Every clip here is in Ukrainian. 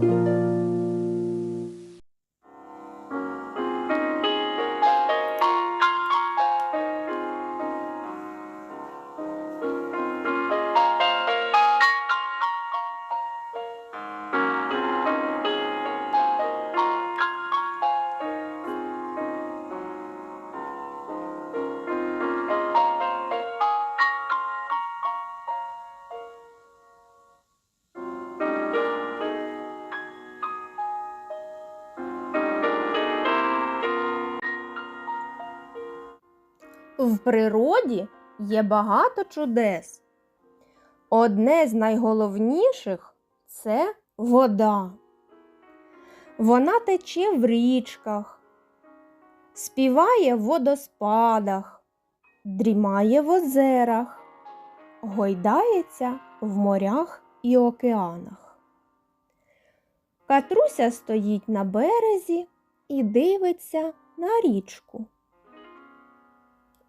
Música В природі є багато чудес. Одне з найголовніших це вода. Вона тече в річках, співає в водоспадах, дрімає в озерах, гойдається в морях і океанах. Катруся стоїть на березі і дивиться на річку.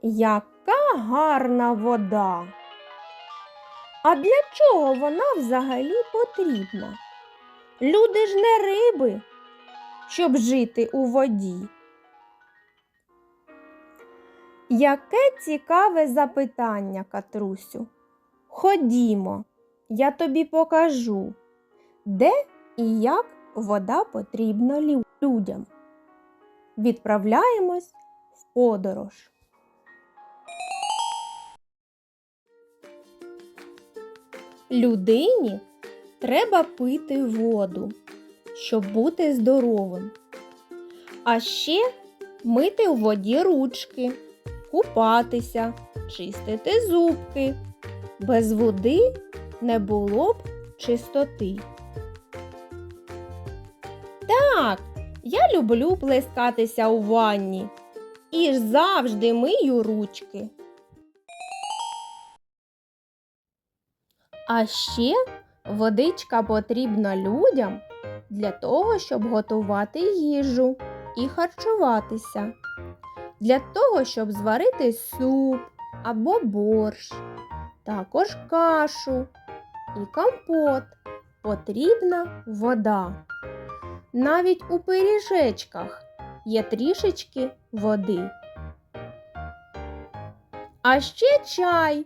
Яка гарна вода! А для чого вона взагалі потрібна? Люди ж не риби, щоб жити у воді. Яке цікаве запитання, Катрусю. Ходімо, я тобі покажу, де і як вода потрібна людям. Відправляємось в подорож. Людині треба пити воду, щоб бути здоровим. А ще мити у воді ручки, купатися, чистити зубки. Без води не було б чистоти. Так, я люблю плескатися у ванні і ж завжди мию ручки. А ще водичка потрібна людям для того, щоб готувати їжу і харчуватися, для того, щоб зварити суп або борщ, також кашу і компот. Потрібна вода. Навіть у пиріжечках є трішечки води. А ще чай.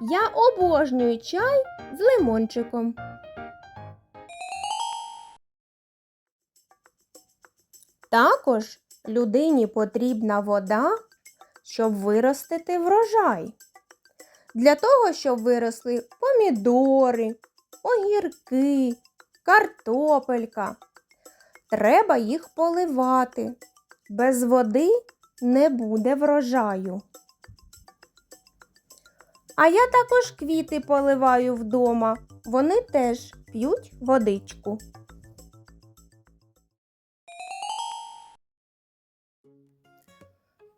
Я обожнюю чай з лимончиком. Також людині потрібна вода, щоб виростити врожай. Для того, щоб виросли помідори, огірки, картопелька. Треба їх поливати. Без води не буде врожаю. А я також квіти поливаю вдома. Вони теж п'ють водичку.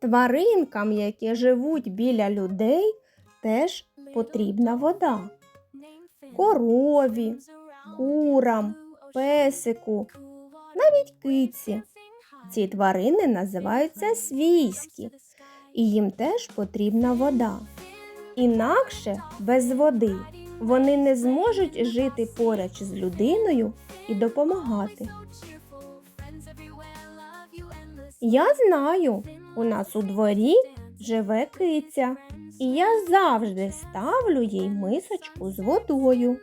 Тваринкам, які живуть біля людей, теж потрібна вода. Корові, курам, песику, навіть киці. Ці тварини називаються свійські, і їм теж потрібна вода. Інакше без води вони не зможуть жити поруч з людиною і допомагати. Я знаю, у нас у дворі живе киця, і я завжди ставлю їй мисочку з водою.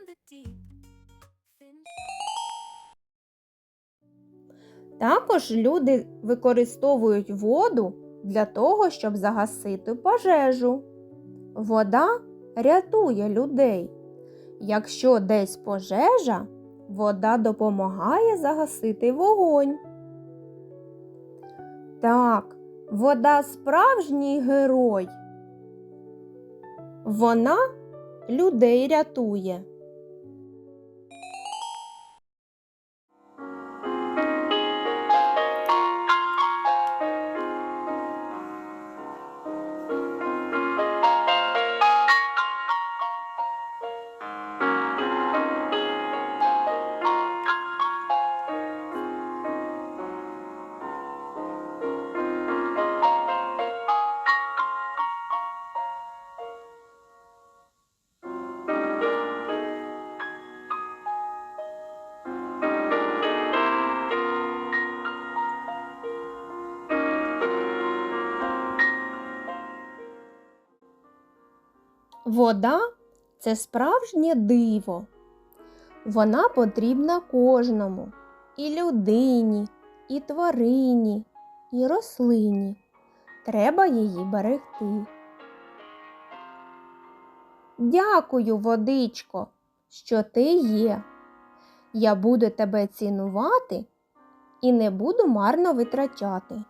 Також люди використовують воду для того, щоб загасити пожежу. Вода рятує людей. Якщо десь пожежа, вода допомагає загасити вогонь. Так, вода справжній герой. Вона людей рятує. Вода це справжнє диво. Вона потрібна кожному і людині, і тварині, і рослині. Треба її берегти. Дякую, водичко, що ти є. Я буду тебе цінувати і не буду марно витрачати.